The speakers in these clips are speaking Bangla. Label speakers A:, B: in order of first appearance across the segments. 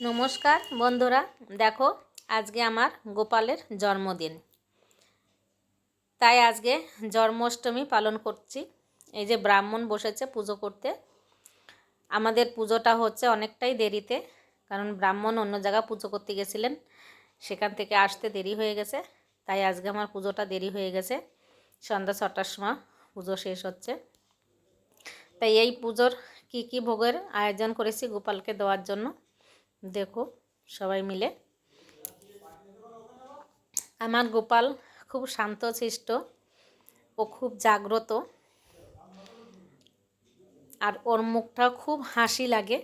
A: নমস্কার, বন্ধুরা। দেখো, আজকে আমার গোপালের জন্মদিন। তাই আজকে জন্মাষ্টমী পালন করছি। এই যে ব্রাহ্মণ বসেছে পুজো করতে। আমাদের পুজোটা হচ্ছে অনেকটাই দেরিতে, কারণ ব্রাহ্মণ অন্য জায়গা পুজো করতে গেছিলেন। সেখান থেকে আসতে দেরি হয়ে গেছে। তাই আজকে আমার পুজোটা দেরি হয়ে গেছে। সন্ধ্যা ছটার সময় পুজো শেষ হচ্ছে। তাই এই পুজোর কি কি ভোগের আয়োজন করেছি গোপালকে দেওয়ার জন্য। দেখো, সবাই মিলে। আমার গোপাল খুব শান্ত শান্তশিষ্ট ও খুব জাগ্রত। আর ওর মুখটা খুব হাসি লাগে।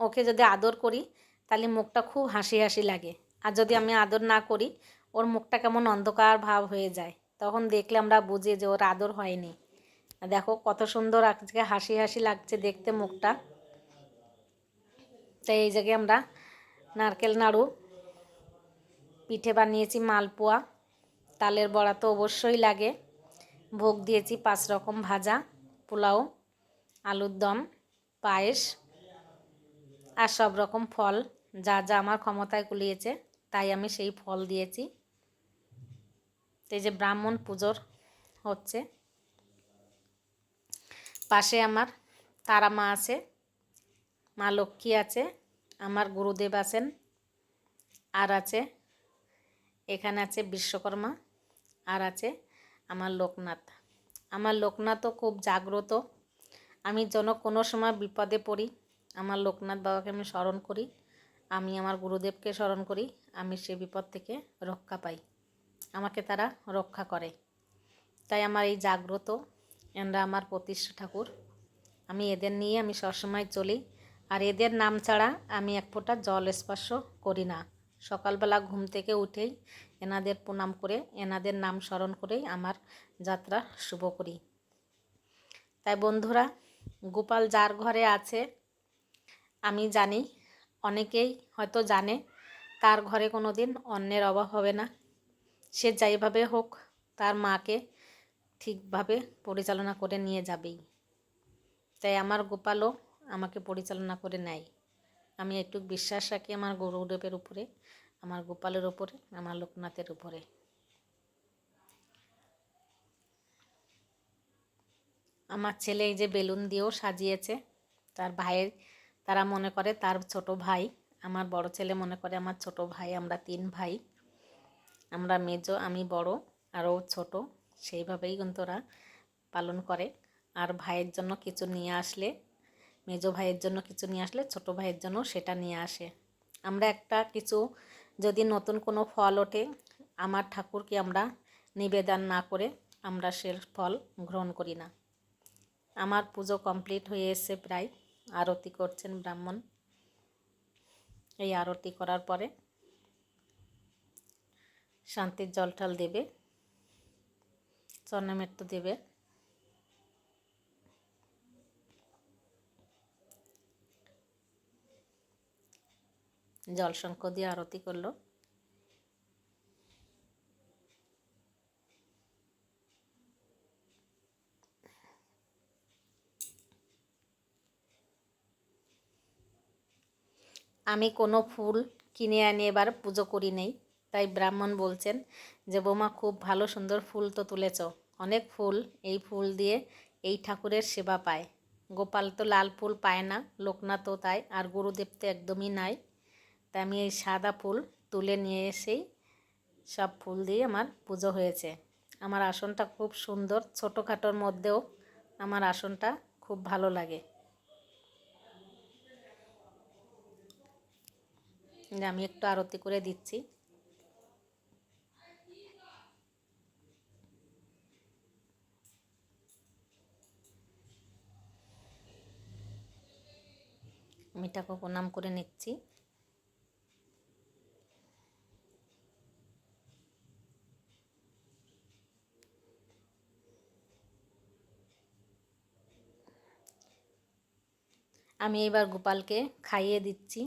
A: ওকে যদি আদর করি, তাহলে মুখটা খুব হাসি হাসি লাগে। আর যদি আমি আদর না করি, ওর মুখটা কেমন অন্ধকার ভাব হয়ে যায়। তখন দেখলে আমরা বুঝি যে ওর আদর হয়নি। দেখো, কত সুন্দর আজকে হাসি হাসি লাগছে দেখতে মুখটা। তাই এই জায়গায় আমরা নারকেল নাড়ু, পিঠে বানিয়েছি মালপোয়া, তালের বড়া তো অবশ্যই লাগে। ভোগ দিয়েছি পাঁচ রকম ভাজা, পোলাও, আলুর দম, পায়েস আর সব রকম ফল। যা যা আমার ক্ষমতায় কুলিয়েছে, তাই আমি সেই ফল দিয়েছি। এই যে ব্রাহ্মণ পুজোর হচ্ছে, পাশে আমার তারা মা আছে। মা লক্ষ্মী আছে, আমার গুরুদেব আছেন, আর আছে, এখানে আছে বিশ্বকর্মা, আর আছে আমার লোকনাথ। আমার লোকনাথও খুব জাগ্রত। আমি যেন কোনো সময় বিপদে পড়ি, আমার লোকনাথ বাবাকে আমি স্মরণ করি, আমি আমার গুরুদেবকে স্মরণ করি, আমি সে বিপদ থেকে রক্ষা পাই। আমাকে তারা রক্ষা করে। তাই আমার এই জাগ্রত, এনরা আমার প্রতিষ্ঠা ঠাকুর। আমি এদের নিয়ে আমি সবসময় চলি। আর এদের নাম ছাড়া আমি এক ফোঁটা জল স্পর্শ করি না। সকালবেলা ঘুম থেকে উঠেই এনাদের প্রণাম করে, এনাদের নাম স্মরণ করেই আমার যাত্রা শুভ করি। তাই বন্ধুরা, গোপাল যার ঘরে আছে, আমি জানি, অনেকেই হয়তো জানে, তার ঘরে কোনো দিন অন্যের অভাব হবে না। সে যাইভাবে হোক, তার মাকে ঠিকভাবে পরিচালনা করে নিয়ে যাবেই। তাই আমার গোপালও আমাকে পরিচালনা করে নেয়। আমি একটু বিশ্বাস রাখি আমার গৌরদেবের উপরে, আমার গোপালের উপরে, আমার লোকনাথের উপরে। আমার ছেলে এই যে বেলুন দিয়েও সাজিয়েছে, তার ভাইয়ের, তারা মনে করে তার ছোট ভাই, আমার বড় ছেলে মনে করে আমার ছোট ভাই, আমরা তিন ভাই। আমরা মেজো, আমি বড়, আরও ছোট, সেইভাবেই কিন্তু ওরা পালন করে। আর ভাইয়ের জন্য কিছু নিয়ে আসলে মেজো ভাইয়ের জন্য কিছু নিয়ে আসলে ছোট ভাইয়ের জন্য সেটা নিয়ে আসে। আমরা একটা কিছু যদি নতুন কোনো ফল ওঠে, আমার ঠাকুরকে আমরা নিবেদন না করে আমরা সে ফল গ্রহণ করি না। আমার পুজো কমপ্লিট হয়ে এসে প্রায় আরতি করছেন ব্রাহ্মণ। এই আরতি করার পরে শান্তির জল টল দেবে স্বর্ণমৃত্যু দেবে। জলশঙ্খ দিয়ে আরতি করল। আমি কোনো ফুল কিনে আনি এবার পুজো করি নেই, তাই ব্রাহ্মণ বলছেন যে, বোমা, খুব ভালো সুন্দর ফুল তো তুলেছ। অনেক ফুল এই ফুল দিয়ে এই ঠাকুরের সেবা পায়। গোপাল তো লাল ফুল পায় না, লোকনাথও তাই, আর গুরুদেব তো একদমই নাই। তাই আমি এই সাদা ফুল তুলে নিয়ে এসেই সব ফুল দিয়ে আমার পুজো হয়েছে। আমার আসনটা খুব সুন্দর, ছোটোখাটোর মধ্যেও আমার আসনটা খুব ভালো লাগে। আমি একটু আরতি করে দিচ্ছি। মিঠাকে প্রণাম করে নিচ্ছি। আমি এবার গোপালকে খাইয়ে দিচ্ছি।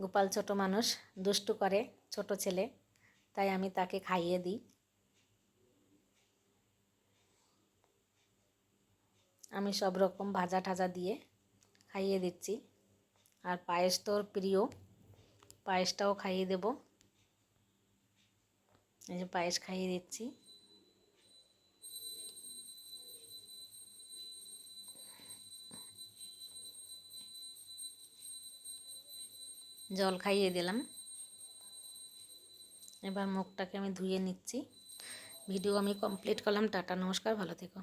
A: গোপাল ছোট মানুষ, দুষ্টু করে ছোট ছেলে, তাই আমি তাকে খাইয়ে দিই। আমি সব রকম ভাজা ঠাজা দিয়ে খাইয়ে দিচ্ছি। আর পায়েস তো ওর প্রিয়, পায়েসটাও খাইয়ে দেব। এই যে পায়েস খাইয়ে দিচ্ছি। জল খাইয়ে দিলাম। এবার মুখটাকে আমি ধুয়ে নিচ্ছি। ভিডিও আমি কমপ্লিট করলাম। টাটা, নমস্কার, ভালো থেকো।